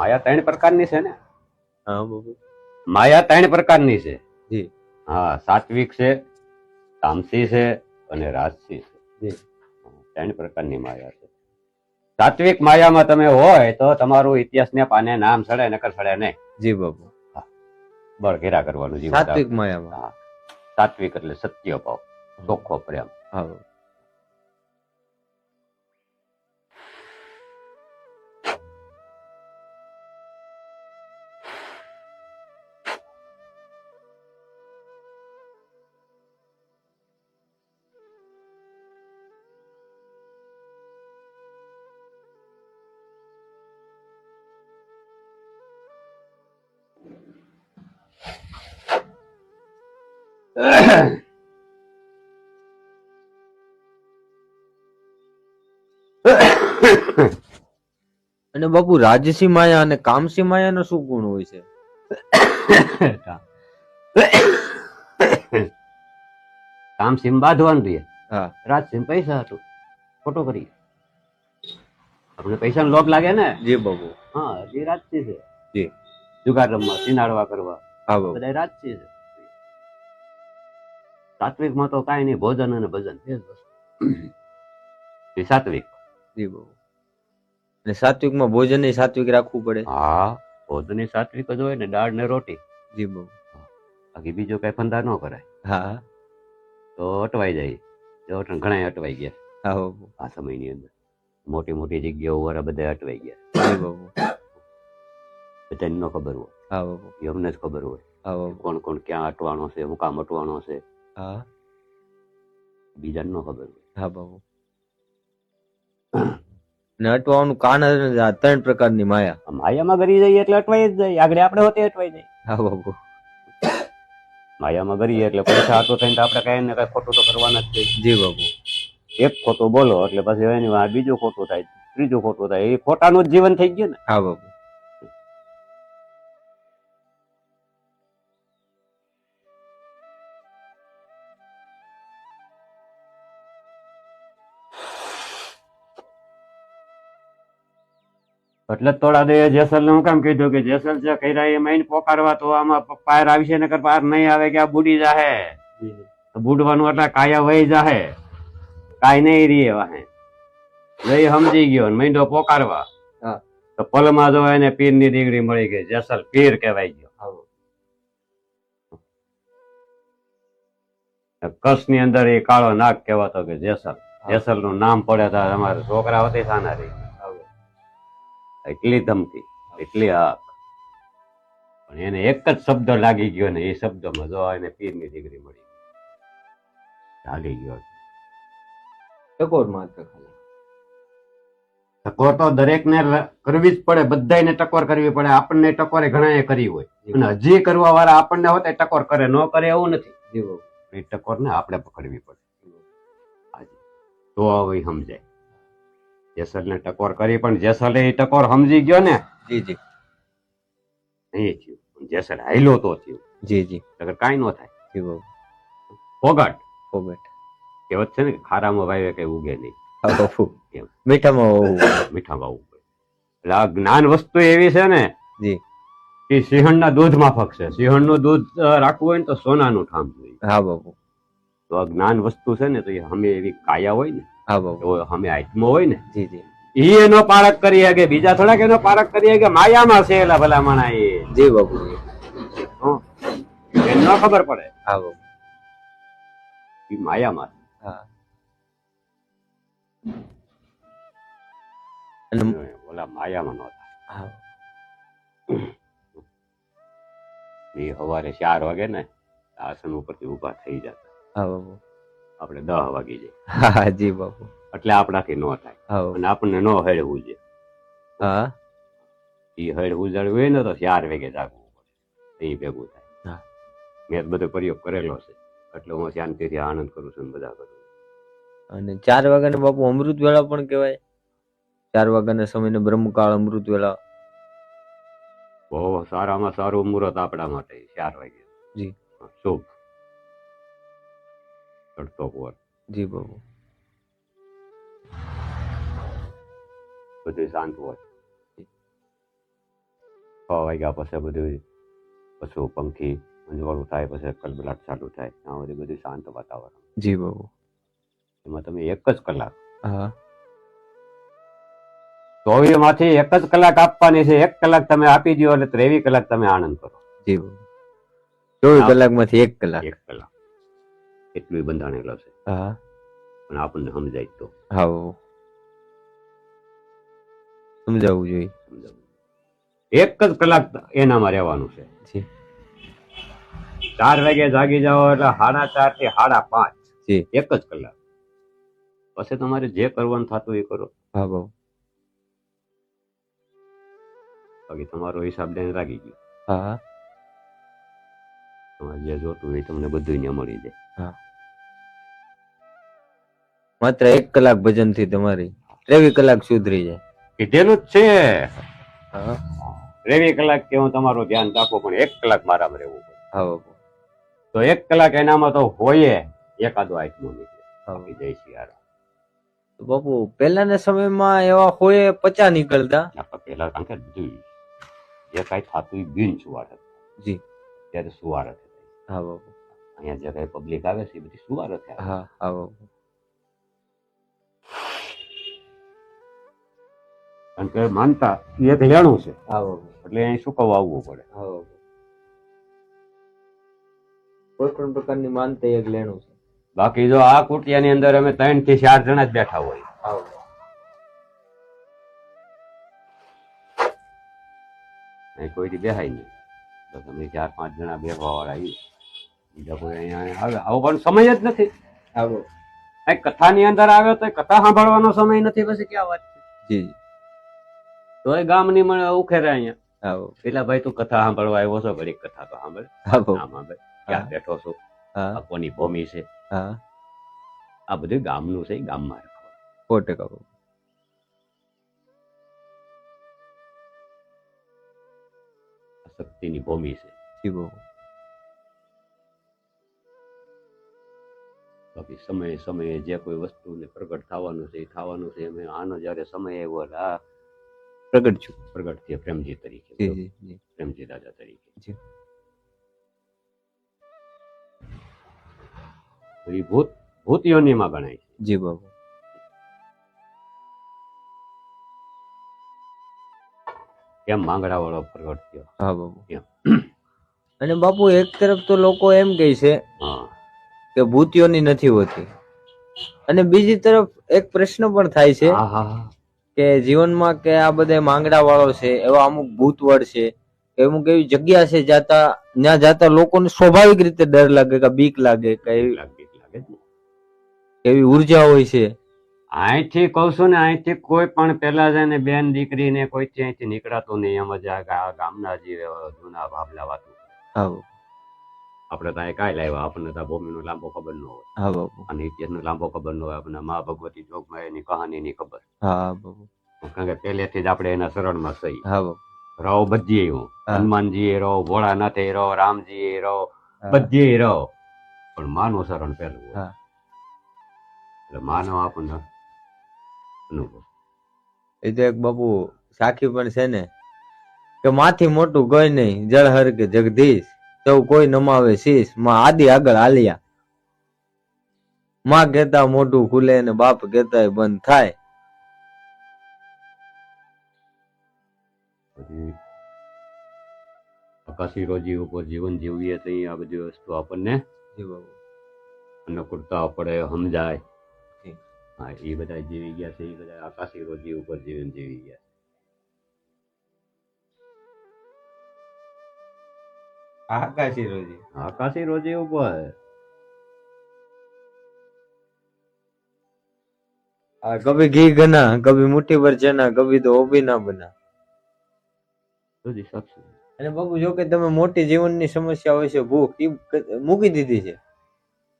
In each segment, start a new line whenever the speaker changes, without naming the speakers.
માયા ત્રણ પ્રકારની છે ને?
હા બાપુ
માયા ત્રણ પ્રકારની છે.
જી.
હા સાત્વિક છે તામસી છે અને રાજસી છે.
જી.
ત્રણ પ્રકારની માયા છે. સાત્વિક માયામાં તમે હોય તો તમારું ઇતિહાસને પાને નામ સડે નકર સડે નહીં.
જી બાપુ
બળ ઘેરા કરવાનું જીવન
સાત્વિક માયામાં.
સાત્વિક એટલે સત્ય ભાવ ચોખ્ખો પ્રેમ.
હા અને બાપુ રાજસી માયા અને કામસી માયાનો શું ગુણ હોય છે?
કામ સીમ બાંધવાનું રહીએ
હા.
રાત પૈસા હતું. ખોટો કરી આપણે પૈસા લોભ લાગે ને?
જી બાપુ.
હા જે રાજસી છે.
જી.
જુગાર રમવા સિનાડવા કરવા.
હા બાપુ.
બધા રાજસી છે. સાત્વિકમાં તો કાંઈ નહીં ભોજન અને ભજન. એ સાત્વિક.
જી બાપુ. અને સાત્વિકમાં ભોજન સાત્વિક રાખવું પડે.
હા ભોજન સાત્વિક જ હોય ને દાળ ને રોટી.
જી બહુ.
બાકી બીજો કઈ ફંદા ન કરાય.
હા.
તો અટવાઈ જાય. જો ઘણા અટવાઈ ગયા.
હા
આ સમયની અંદર. મોટી મોટી જગ્યાઓ વાળા બધા અટવાઈ ગયા. બધાને ન ખબર હોય.
હા
એ અમને જ ખબર હોય. કોણ કોણ ક્યાં અટવાનો છે હું કામ અટવાનો છે.
હા.
બીજાને ન ખબર હોય.
હા બાપુ ને અટવાનું કાન જ આ ત્રણ પ્રકારની માયા.
માયામાં ગરી જઈએ એટલે અટવાઈ જ જાય. આગળ આપણે હોતે અટવાઈ જાય.
હા બાપુ.
માયામાં ગરીએ એટલે પૈસા હાથો થઈને તો આપણે કાંઈ ને કઈ ખોટું તો કરવાના જ છે.
જી બાપુ.
એક ખોટું બોલો એટલે પછી એની બીજું ખોટું થાય ત્રીજું ખોટું થાય. એ ખોટાનું જ જીવન થઈ ગયું ને.
હા બાપુ.
એટલે થોડા દે જેસલ ને હું કામ કીધું કે જેસલ છે કર્યા એ મહિને પોકારવા તો આમાં પાર આવશે ને પાર નહીં આવે કે આ બુડી જાહે. તો બુડવાનું એટલે કાયા વહી જાહે. કાય નહીં રીએ વાહે જઈ સમજી ગયો મહિનો પોકારવા. તો પલમાં જો એને પીરની દીકરી મળી ગઈ જેસલ પીર કહેવાય ગયો.
હા.
કચ્છની અંદર એ કાળો નાગ કહેવાતો કે જેસલ. જેસલનું નામ પડે તો અમારે છોકરા હતી સાના રહી
હા બાપુ.
એટલી ધમકી એટલી હક પણ એને એક જ શબ્દ લાગી ગયો ને એ શબ્દમાં જો એને પીરની ડિગ્રી મળી લાગી ગયો
ટકોર માત્ર ખાલી.
ટકોર તો દરેક ને કરવી જ પડે બધાને ટકોર કરવી પડે. આપણને ટકોરે ઘણા કરી હોય. અને હજી કરવા વાળા આપણને હોતે ટકોર કરે ન કરે એવું નથી. એ ટકોર ને આપણે પકડવી પડે. તો હવે સમજાય. જેસલ ને ટકોર કરી પણ જેસલ એ ટકોર સમજી ગયો ને?
જી જી.
નહીં થયું. જેસલ હાઈલો તો થયું.
જી જી.
અગર કાંઈ ન થાય.
જી
ફોગાટ.
ફોગટ.
કહેવત છે ને ખારામાં વાવે કઈ ઉગે નહીં.
મીઠામાં
મીઠામાં પડે. એટલે આ જ્ઞાન વસ્તુ એવી છે ને
જી.
કે સિંહણના દૂધ ફકશે. સિંહણનું દૂધ રાખવું હોય ને તો સોનાનું ઠામ જોઈએ.
હા બાપુ
તો આ જ્ઞાન વસ્તુ છે ને તો એ હમે એવી કાયા હોય ને આત્મો હોય ને.
જી જી.
ઈ એનો પારક કરી શકે બીજા થોડાક એનો પારક કરી શકે માયામાં છે એલા ભલા માણા એ.
જી બાપુ.
હં. ન ખબર પડે.
હા બાપુ
ઈ માયામાં.
હા.
ઓલા માયામાં નો
હા.
એ સવારે ચાર વાગે ને આસન ઉપરથી ઊભા થઈ જતા.
હા બાપુ
આપણે દહ વાગી જાય.
હા જી બાપુ.
એટલે આપણાથી ન થાય.
હા
અને આપણને ન હેળવું છે
હા.
એ હેળવું હોય ને તો ચાર વાગે જાગવું પડે. એ ભેગું થાય.
હા.
મેં બધો પ્રયોગ કરેલો છે. એટલે હું શાંતિથી આનંદ કરું છું બધા કરું
અને ચાર વાગ્યાને બાપુ અમૃત વેળા પણ કહેવાય. ચાર વાગ્યાના સમયને બ્રહ્મકાળ અમૃત વેળા
બહુ સારામાં સારું મુહૂર્ત આપણા માટે ચાર વાગે.
જી.
શુભ. ચડતો પોર
જી બાપુ
બધું શાંત હોય વાગ્યા પછી બધું પશુ પંખી અંજવાળું થાય પછી કલબલાટ ચાલુ થાય ત્યાં સુધી બધું શાંત વાતાવરણ
જી બાપુ
એમાં તમે એક જ કલાક
હા
ચોવીસમાંથી એક જ કલાક આપવાની છે એક કલાક તમે આપી દો એટલે ત્રેવીસ કલાક તમે આનંદ કરો
જી બાપુ ચોવીસ
હા.
કલાકમાંથી એક કલાક
એક કલાક એટલું બંધાણેલો છે
હા.
પણ આપણને સમજાય તો.
હા સમજાવવું જોઈએ.
એક જ કલાક એનામાં રહેવાનું છે. ચાર વાગે જાગી જાઓ એટલે સાડા ચારથી સાડા પાંચ. એક જ કલાક. પછી તમારે જે કરવાનું થતું એ કરો.
હા બહુ.
બાકી તમારો હિસાબ લઈને રાખી ગયો.
હા.
તમારે જે જોતું હોય તમને બધું અહીંયા મળી જાય.
માત્ર એક કલાક ભજનથી તમારી ત્રેવીસ કલાક સુધરી જાય.
કીધેલું જ છે. ત્રેવીસ કલાક કે હું તમારું ધ્યાન રાખો પણ એક કલાક મારામાં રહેવું પડે. તો એક કલાક એનામાં તો હોય એકાદો આઈટમો નીકળે. જય સિયારા
બાપુ પહેલાના સમયમાં એવા હોય પચા નીકળતા?
પહેલા કારણ કે બધું જે કાંઈ થતું બિન સુવાર હતું
જી.
ત્યારે સુવાર હતી.
હા બાપુ
અહીંયા જે કાંઈ પબ્લિક આવે છે એ બધી સુવાર હતી
હા હા બાપુ
કારણ કે માનતા એ એક લેણું છે.
હા બાપુ
એટલે અહીં સુકવવા આવવું પડે.
હા બાપુ કોઈ પણ પ્રકારની માનતા એક લેણું છે.
બાકી જો આ કુટિયાની અંદર અમે ત્રણથી ચાર જણા જ બેઠા હોય.
હા
કોઈ કોઈથી બેહાય નહીં. તો તમે ચાર પાંચ જણા બેસવા વાળા ઈ. બીજા કોઈ અહીંયા આવે. આવો પણ સમય જ નથી.
આવો.
અહીં કથાની અંદર આવે તો કથા સાંભળવાનો સમય નથી પછી ક્યાં વાત
જી
તો એ ગામની મને ઉખેરે અહીંયા.
આવો.
પેલા ભાઈ તું કથા સાંભળવા આવ્યો છો? ઘડીક કથા તો સાંભળ. ક્યાં બેઠો છો? આ કોની ભૂમિ છે?
હા.
આ બધું ગામનું છે ગામમાં રાખો
સો ટકા
શક્તિની ભૂમિ છે.
જી
બાકી સમયે સમયે જે કોઈ વસ્તુને પ્રગટ થવાનું છે એ થવાનું છે. અમે આનો જ્યારે સમય આવ્યો એટલે આ
પ્રગટ છું.
પ્રગટ થયા પ્રેમજી તરીકે. પ્રેમજી રાજા તરીકે. એ ભૂત ભૂત યોનિમાં ગણાય છે.
જી બાબુ.
કેમ માંગડા વાળો પ્રગટ થયો?
હા
બાબુ.
અને બાપુ એક તરફ તો લોકો એમ કહે છે
હા.
કે ભૂતિઓની નથી હોતી. અને બીજી તરફ એક પ્રશ્ન પણ થાય છે. કે જીવનમાં કે આ બધા માંગડા વાળો છે એવા અમુક ભૂતવડ છે કે અમુક એવી જગ્યા છે જાતા ત્યાં જાતા લોકોને સ્વાભાવિક રીતે ડર લાગે કે બીક લાગે કે એવી ઊર્જા હોય છે.
અહીંથી કહું છું ને અહીંથી કોઈ પણ પેલા જાય ને બેન દીકરીને કોઈથી અહીંથી નીકળાતું નહીં એમ જ આ ગામના જે જૂના ભાબલા વાતું. આપણે ત્યાં કાંઈ લાવ્યા આપણને ત્યાં ભૂમિનો લાંબો ખબર ન હોય.
હા બાપુ
અને ઇતિહાસનો લાંબો ખબર ન હોય આપણને મા ભગવતી જોગમાં એની કહાનીની ખબર.
હા બાપુ
કારણ કે પહેલેથી જ આપણે એના શરણમાં સહી
હા બાપુ
રહો બધી હું. હનુમાનજી એ રહો ભોળાનાથે રહો રામજી રહો
બધીએ
બધી રહો. પણ માનું શરણ પહેલું
હા.
એટલે માનો આપણને અનુભવ.
એ તો એક બાપુ સાખી પણ છે ને કે માથી મોટું કોઈ નહીં જળ હર કે જગદીશ. સૌ કોઈ નમાવે શીશ. માં આદિ આગળ હાલ્યા. માં કહેતા મોઢું ખુલે અને બાપ કહેતા બંધ થાય.
પછી આકાશી રોજી ઉપર જીવન જીવીએ તો આ બધી વસ્તુ આપણને અનુકૂળતા પડે સમજાય. હા એ બધા જીવી ગયા છે એ બધા આકાશી રોજી ઉપર જીવન જીવી ગયા
આકાશી રોજી.
આકાશી રોજી ઉપર.
આ કભી ઘી ગના કભી મુઠ્ઠી ભર જના કભી તો ઓબી ના બના.
રોજી સાક્ષી.
અને બાપુ જો કે તમે મોટી જીવનની સમસ્યા હોય છે ભૂખ એ મૂકી દીધી છે.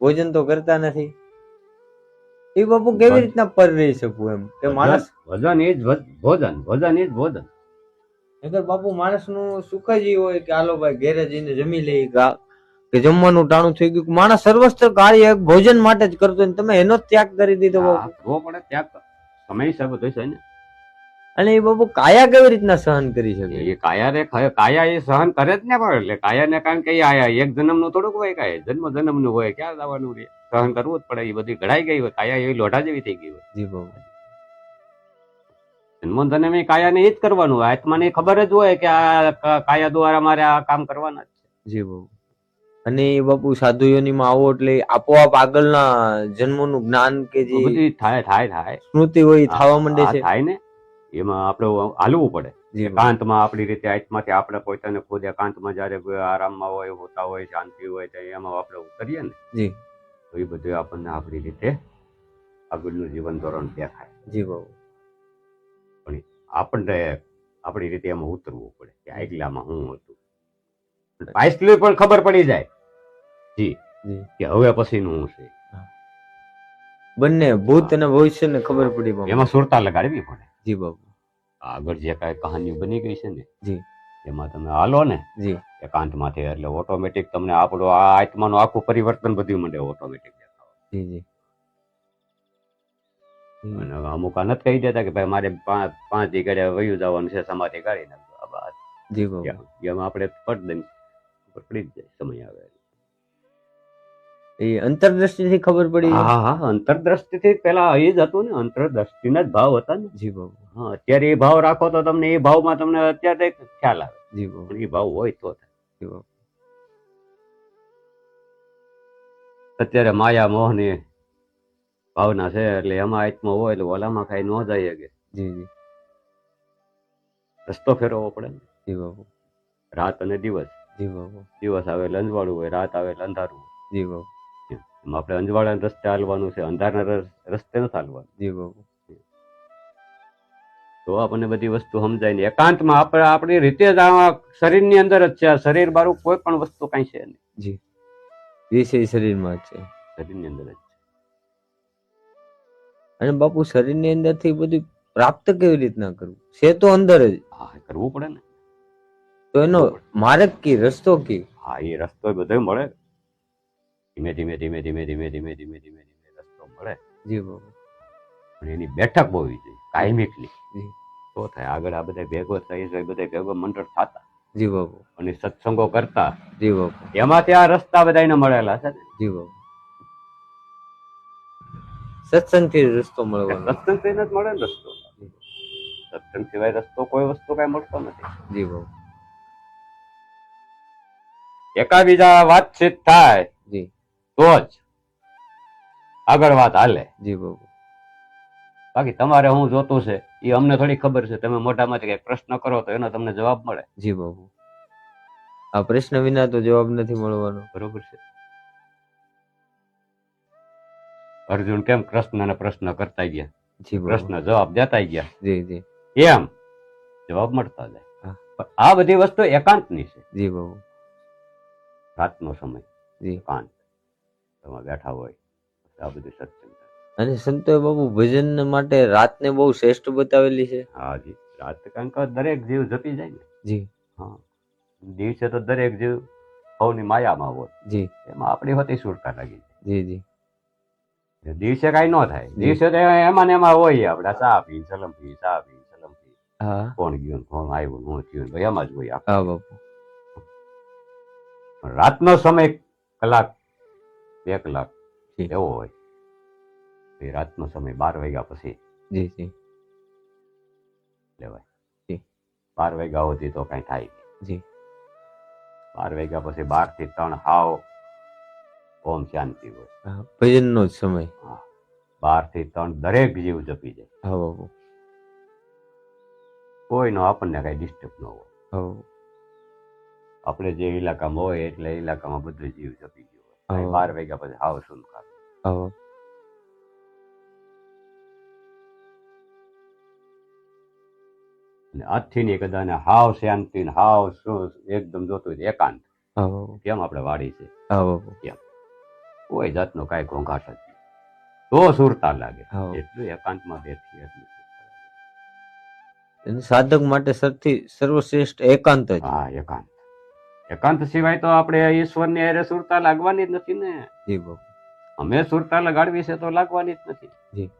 ભોજન તો કરતા નથી. એ બાપુ કેવી રીતના પર રહી શકું એમ? કે માણસ
ભોજન એ જ ભોજન ભોજન એ જ ભોજન.
અગર બાપુ માણસનું સુખ જ હોય કે હાલો ભાઈ ઘેરે જઈને જમી લે કે જમવાનું ટાણું થઈ ગયું માણસ સર્વસ્ત્ર કાર્ય ભોજન માટે જ કરતો ને તમે એનો જ ત્યાગ કરી દીધો બાપુ.
પડે ત્યાગ સમય છે બધું છે ને.
અને એ બાપુ કાયા કેવી રીતના સહન કરી શકે?
એ કાયા રે કાયા એ સહન કરે જ ને પણ એટલે કાયા ને કારણ કે આયા એક જન્મનું થોડુંક હોય કાય જન્મ જન્મનું હોય ક્યાં જવાનું રે? સહન કરવું જ પડે એ બધી ઘડાઈ ગઈ હોય કાયા એવી લોઢા જેવી થઈ ગઈ હોય.
જી બાપુ.
જન્મ જન્મ એ કાયા ને એ જ કરવાનું. હોય આત્માને ખબર જ હોય કે આ કાયા દ્વારા મારે આ કામ કરવાના જ છે.
જી બાપુ અને એ બાપુ સાધુ યોનીમાં આવો એટલે આપોઆપ આગળના જન્મોનું જ્ઞાન કે જે
બધી થાય થાય થાય.
સ્મૃતિ હોય થવા માંડે છે.
થાય ને. એમાં આપણે હાલવું પડે. એકાંતમાં આપણી રીતે આત્માથી આપણે પોતાને ખુદ એકાંતમાં જયારે કોઈ આરામમાં હોય હોતા હોય શાંતિ હોય તો એમાં આપણે ઉતરીએ ને.
જી.
તો એ બધું આપણને આપણી રીતે આગળનું જીવન ધોરણ દેખાય.
જી બાપુ
આપણને આપણી રીતે એમાં ઉતરવું પડે કે આ એકલામાં હું હતું. પાછલી પણ ખબર પડી જાય. જી. કે હવે પછીનું શું છે.
બંને ભૂત અને ભવિષ્યને ખબર પડી
એમાં સુરતા લગાડવી પડે.
જી બાબુ
આગળ જે કાંઈ કહાની બની ગઈ છે ને
જી.
એમાં તમે હાલો ને
જી.
એકાંતમાંથી એટલે ઓટોમેટિક તમને આપણો આ આત્માનું આખું પરિવર્તન બધું મળે ઓટોમેટિક
દેખાવ જી જી.
અને અમુક નથી કહી દેતા કે ભાઈ મારે પાંચ ઘડે વયું જવાનું છે સમાધિ કાઢી
નાખો
એમાં આપણે પટ દઈ પડી જ જાય સમય આવે.
એ અંતરદ્રષ્ટિથી ખબર પડી?
હા હા અંતરદ્રષ્ટિથી પેલા એ જ હતું ને અંતરદ્રષ્ટિના જ ભાવ હતા ને.
જી બાપુ
હા અત્યારે એ ભાવ રાખો તો તમને એ ભાવમાં તમને અત્યારે ખ્યાલ આવે.
જી બાપુ
એ ભાવ હોય તો.
જી બાપુ
અત્યારે માયા મોહની ભાવના છે એટલે એમાં આત્મા હોય એટલે ઓલામાં કઈ ન જાય કે.
જી જી.
રસ્તો ફેરવવો પડે ને.
જી બાપુ.
રાત અને દિવસ.
જી બાપુ.
દિવસ આવે એટલે અંજવાળું હોય રાત આવે એટલે અંધારું
જી બાપુ.
એમાં આપણે અંજવાળાના રસ્તે હાલવાનું છે અંધારના રસ- રસ્તે નથી હાલવાનું.
જી બાપુ.
તો આપણને બધી વસ્તુ સમજાય ને. એકાંતમાં આપણે આપણી રીતે જ આ શરીરની અંદર જ છે. આ શરીર બારું કોઈ પણ વસ્તુ કઈ છે નહીં.
જી. વિષય શરીરમાં જ છે.
શરીરની અંદર જ. છે.
અને બાપુ શરીરની અંદરથી બધું પ્રાપ્ત કેવી રીતના કરવું? છે તો અંદર જ.
હા કરવું પડે ને.
તો એનો માર્ગ કી રસ્તો કી?
હા એ રસ્તો બધો મળે. ધીમે ધીમે ધીમે ધીમે ધીમે ધીમે ધીમે ધીમે ધીમે રસ્તો મળે.
જી બાપુ.
પણ એની બેઠક હોવી જોઈએ કાયમિકની. તો થાય આગળ આ બધા ભેગો થઈ જાય બધા ભેગો મંડળ થતા.
જી બાપુ.
અને સત્સંગો કરતા.
જી બાપુ.
એમાંથી આ રસ્તા બધાને મળેલા છે.
જી બાપુ. સત્સંગથી રસ્તો મળવાનો
સત્સંગ થઈને જ મળે ને રસ્તો. સત્સંગ સિવાય રસ્તો કોઈ વસ્તુ કઈ મળતો નથી.
જી બાપુ
એકાબીજા વાતચીત થાય.
જી.
તો જ આગળ વાત હાલે.
જી બહુ
બાકી તમારે હું જોતું છે એ અમને થોડી ખબર છે. તમે મોઢામાંથી કઈ પ્રશ્ન કરો તો એનો તમને જવાબ મળે.
જી બાપુ આ પ્રશ્ન વિના તો જવાબ નથી મળવાનો.
બરોબર છે. અર્જુન કેમ કૃષ્ણને પ્રશ્ન કરતા ગયા?
જી
પ્રશ્ન જવાબ દેતા ગયા.
જી જી.
એમ જવાબ મળતા જાય. પણ આ બધી વસ્તુ એકાંતની છે.
જી બાબુ
રાતનો સમય
જી.
એકાંત. તમે બેઠા હોય આ બધું સત્સંગ
અને સંતોએ બાબુ ભજન માટે રાતને બહુ શ્રેષ્ઠ બતાવેલી છે.
હા જી. રાત કારણ કે દરેક જીવ જપી જાય ને.
જી.
હા. દિવસે તો દરેક જીવ સૌની માયામાં હોય.
જી.
એમાં આપણી હોતી સુરતા લાગી.
જી જી.
દિવસે કાંઈ ન થાય. દિવસે તો એમાં ને એમાં હોય આપણે ચા પી સલમ પી ચા પી સલમ પી
હા.
કોણ ગયું કોણ આવ્યું હું થયું ભાઈ એમાં જ હોય
હા બાપુ.
રાતનો સમય કલાક બે કલાક એવો હોય. એ રાતનો સમય બાર વાગ્યા પછી
જી જી.
લેવાય. બાર વાગ્યા સુધી તો કઈ થાય
જી.
બાર વાગ્યા પછી બારથી ત્રણ હાવ ઓમ શાંતિ હોય.
ભજનનો જ સમય.
બારથી ત્રણ દરેક જીવ જપી જાય.
હા
કોઈનો આપણને કઈ ડિસ્ટર્બ ન હોય. આપણે જે ઇલાકામાં હોય એટલે ઇલાકામાં બધું જીવ જપી ગયું હોય. બાર વાગ્યા પછી હાવ
સુન.
અને આજથી ની કદાચ હાવ શાંતિ હાવ શું એકદમ જોતું એકાંત. કેમ આપણે વાડી છે?
બાપુ
કોઈ જાતનો કાંઈ ઘોંઘાટ જ તો સુરતા લાગે. એટલું એકાંતમાં બેઠી એટલું
સાધક માટે સૌથી સર્વશ્રેષ્ઠ એકાંત જ.
હા એકાંત. એકાંત સિવાય તો આપણે ઈશ્વરની અરે સુરતા લાગવાની જ નથી ને.
જી બાપુ.
અમે સુરતા લગાડવી છે તો લાગવાની જ નથી.
જી.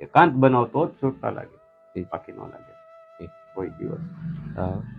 એકાંત બનાવતો તો જ સુરતા લાગે. બાકી ન લાગે. કોઈ દિવસ.
હા.